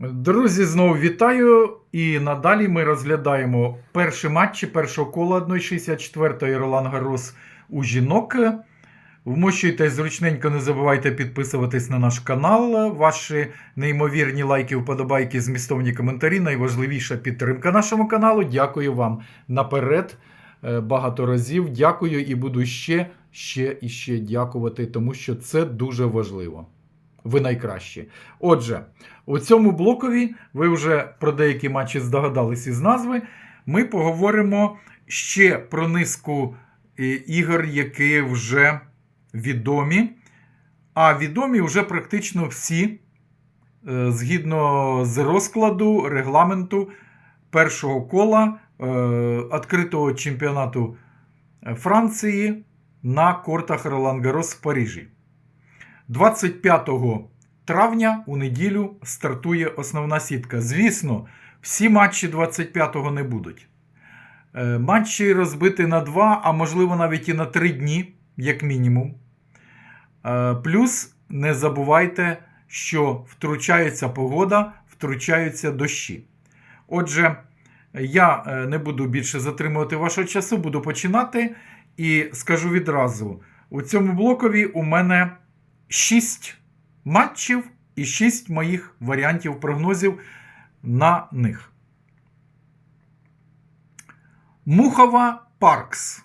Друзі, знову вітаю. І надалі ми розглядаємо перші матчі першого кола 1.64 Ролан Гарос у жінок. Вмощуйте зручненько, не забувайте підписуватись на наш канал. Ваші неймовірні лайки, вподобайки, змістовні коментарі. Найважливіша підтримка нашому каналу. Дякую вам наперед. е, Багато разів. Дякую і буду ще, ще і ще дякувати, тому що це дуже важливо. Ви найкращі. Отже, у цьому блокові ви вже про деякі матчі здогадались із назви. Ми поговоримо ще про низку е, ігор, які вже відомі. А відомі вже практично всі, е, згідно з розкладу регламенту першого кола е, відкритого чемпіонату Франції на кортах Ролан Гарос в Парижі. 25 травня у неділю стартує основна сітка. Звісно, всі матчі 25-го не будуть. Е, Матчі розбиті на 2, а можливо навіть і на 3 дні, як мінімум. Е, Плюс не забувайте, що втручається погода, втручаються дощі. Отже, я е, не буду більше затримувати вашого часу, буду починати. І скажу відразу: у цьому блокові у мене 6 матчів і 6 моїх варіантів прогнозів на них. Мухова Паркс.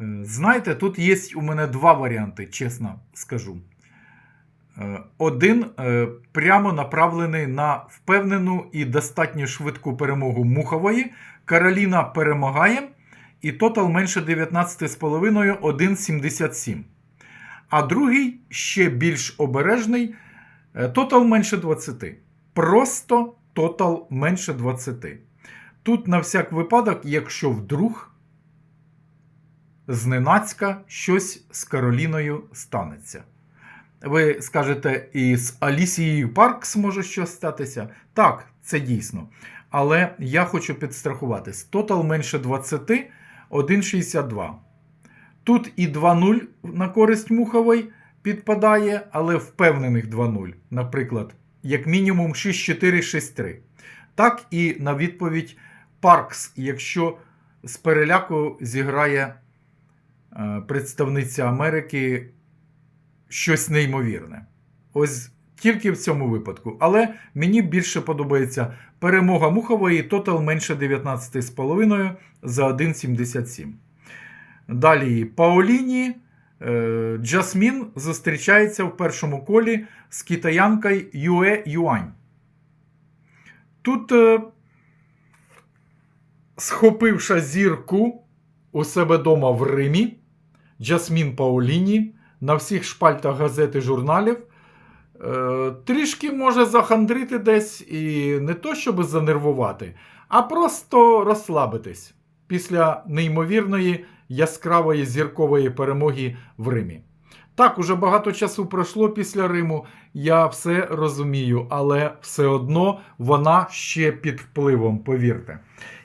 Е, Знаєте, тут є у мене два варіанти, чесно скажу. Е, Один е, прямо направлений на впевнену і достатньо швидку перемогу Мухової. Кароліна перемагає. І тотал менше 19,5 1,77. А другий ще більш обережний. е, Тотал менше 20. Просто тотал менше 20. Тут на всяк випадок, якщо вдруг зненацька щось з Кароліною станеться. Ви скажете, і з Алісією Паркс може щось статися? Так, це дійсно. Але я хочу підстрахуватись. Тотал менше 20, 1,62. Тут і 2-0 на користь Мухової підпадає, але впевнених 2-0. Наприклад, як мінімум 6-4, 6-3. Так і на відповідь Паркс, якщо з переляку зіграє е, представниця Америки щось неймовірне. Ось тільки в цьому випадку. Але мені більше подобається перемога Мухової, тотал менше 19,5 за 1,77. Далі Паоліні. е, Джасмін зустрічається в першому колі з китаянкою Юе Юань. Тут, е, схопивши зірку у себе дома в Римі, Джасмін Паоліні на всіх шпальтах газет і журналів. Е, Трішки може захандрити десь і не то, щоб занервувати, а просто розслабитись після неймовірної яскравої зіркової перемоги в Римі. Так, уже багато часу пройшло після Риму, я все розумію, але все одно вона ще під впливом, повірте.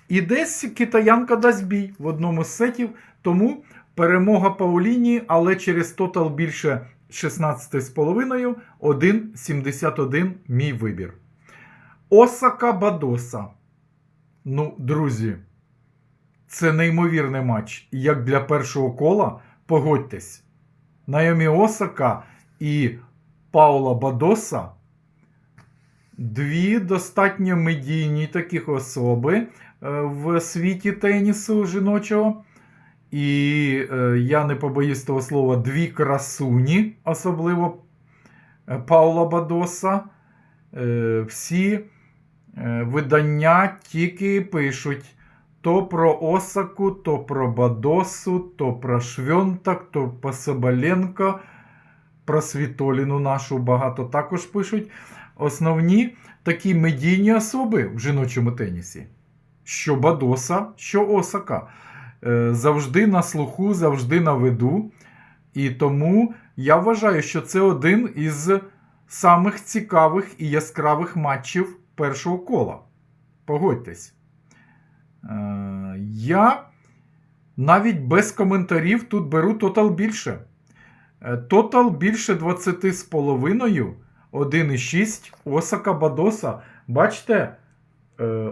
І десь китаянка дасть бій в одному з сетів, тому перемога Пауліні, але через тотал більше 16,5, 1,71 мій вибір. Осака Бадоса. Ну, друзі, це неймовірний матч. Як для першого кола, погодьтесь, Найомі Осака і Паула Бадоса дві достатньо медійні таких особи е, в світі тенісу жіночого. І е, я не побоюсь того слова, дві красуні, особливо е, Паула Бадоса. Всі видання тільки пишуть то про Осаку, то про Бадосу, то про Швьонтак, то про Соболенко, про Світоліну нашу багато також пишуть. Основні такі медійні особи в жіночому тенісі. Що Бадоса, що Осака. Е, Завжди на слуху, завжди на виду. І тому я вважаю, що це один із самих цікавих і яскравих матчів першого кола. Погодьтесь. Е, Я навіть без коментарів тут беру тотал більше. Е, Тотал більше 20,5, 1,6 Осака Бадоса. Бачите, е,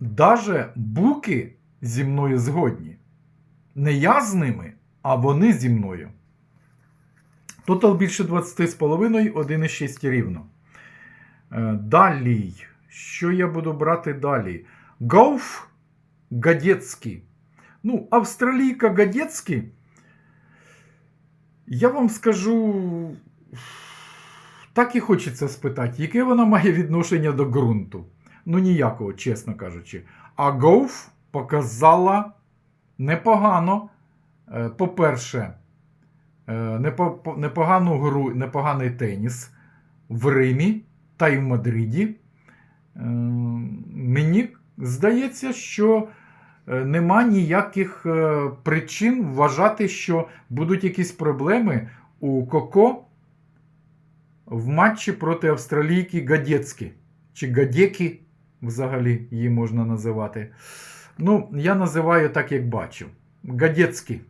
даже буки зі мною згодні. Не я з ними, а вони зі мною. Тотал більше 20,5, 1,6 рівно. Е, Далі. Що я буду брати далі? Гауф Гадецький. Ну, австралійка Гадецький. Я вам скажу. Так і хочеться спитати, яке вона має відношення до ґрунту? Ну, ніякого, чесно кажучи. А Гоуф показала непогано. Е, По-перше, е, непо- по- непогану гру, непоганий теніс в Римі та й в Мадриді. Е, Мені здається, що е, нема ніяких е, причин вважати, що будуть якісь проблеми у Коко в матчі проти австралійки Гадецькі. Чи Гадекі, взагалі її можна називати. Ну, я називаю так, як бачу. Гадецькі.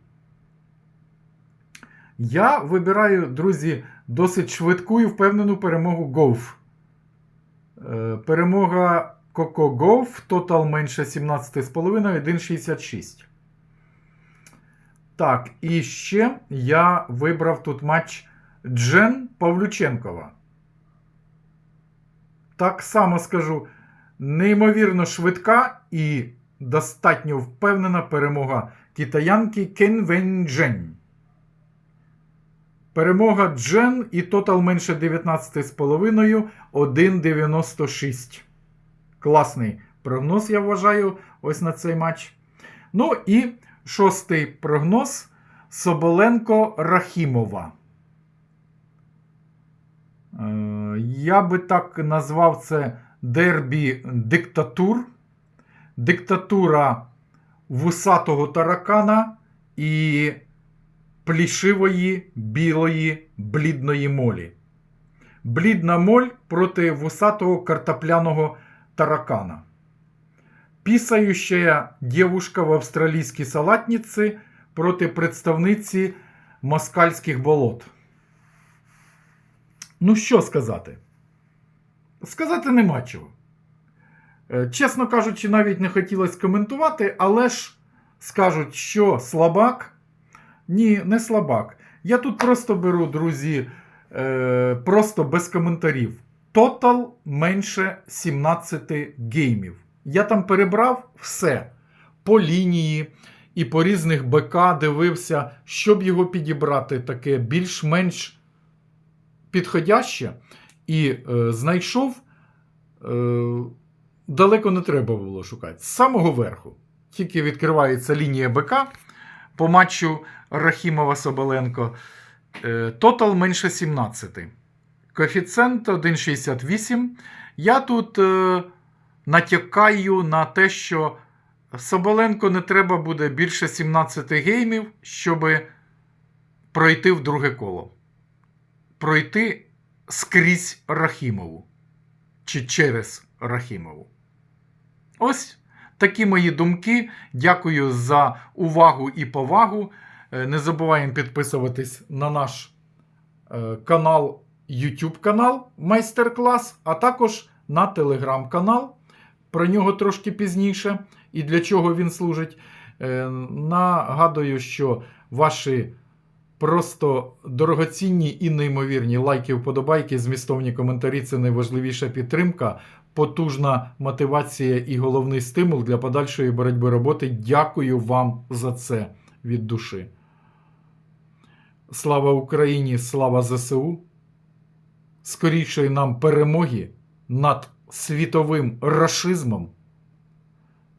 Я вибираю, друзі, досить швидку і впевнену перемогу Гоуф. Е, Перемога Коко тотал менше 17,5, 1,66. Так, і ще я вибрав тут матч Джен Павлюченкова. Так само скажу, неймовірно швидка і достатньо впевнена перемога китаянки Кен Вен Джен. Перемога Джен і тотал менше 19,5, 1,96. Класний прогноз, я вважаю, ось на цей матч. Ну і шостий прогноз Соболенко Рахімова. Е, Я би так назвав це дербі диктатур. Диктатура вусатого таракана і плішивої білої блідної молі. Блідна моль проти вусатого картопляного таракана. Писающая девушка в австралійській салатниці проти представниці москальських болот. Ну, що сказати? Сказати нема чого. Е, Чесно кажучи, навіть не хотілося коментувати, але ж скажуть, що слабак. Ні, не слабак. Я тут просто беру, друзі, е, просто без коментарів. Тотал менше 17 геймів. Я там перебрав все по лінії і по різних БК дивився, щоб його підібрати таке більш-менш підходяще. І е, знайшов. Е, далеко не треба було шукати. З самого верху. Тільки відкривається лінія БК по матчу Рахімова Соболенко. Е, Тотал менше 17. Коефіцієнт 1,68. Я тут е, натякаю на те, що Соболенко не треба буде більше 17 геймів, щоб пройти в друге коло. Пройти скрізь Рахімову. Чи через Рахімову. Ось такі мої думки. Дякую за увагу і повагу. Е, Не забуваємо підписуватись на наш е, канал, YouTube канал Майстер-клас, а також на телеграм-канал. Про нього трошки пізніше і для чого він служить. Е, Нагадую, що ваші просто дорогоцінні і неймовірні лайки, вподобайки, змістовні коментарі це найважливіша підтримка, потужна мотивація і головний стимул для подальшої боротьби роботи. Дякую вам за це від душі. Слава Україні, слава ЗСУ. Скорішої нам перемоги над світовим рашизмом.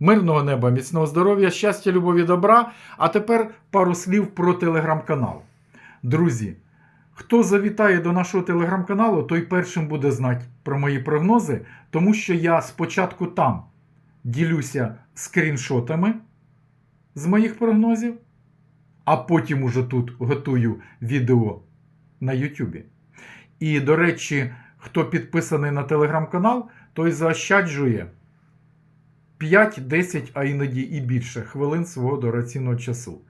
Мирного неба, міцного здоров'я, щастя, любові, добра. А тепер пару слів про телеграм-канал. Друзі, хто завітає до нашого телеграм-каналу, той першим буде знати про мої прогнози, тому що я спочатку там ділюся скріншотами з моїх прогнозів, а потім уже тут готую відео на Ютубі. І, до речі, хто підписаний на телеграм-канал, той заощаджує 5, 10, а іноді і більше хвилин свого дорогоцінного часу.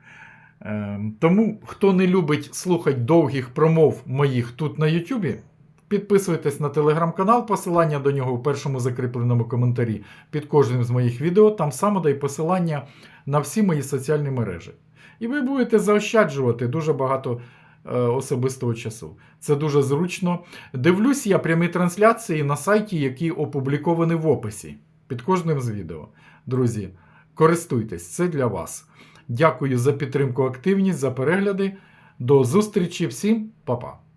Ем, Тому, хто не любить слухати довгих промов моїх тут на Ютубі, Підписуйтесь на телеграм-канал, посилання до нього в першому закріпленому коментарі під кожним з моїх відео. Там само дає посилання на всі мої соціальні мережі. І ви будете заощаджувати дуже багато особистого часу. Це дуже зручно. Дивлюсь я прямі трансляції на сайті, які опубліковані в описі під кожним з відео. Друзі, користуйтесь, це для вас. Дякую за підтримку, активність, за перегляди. До зустрічі всім, па-па.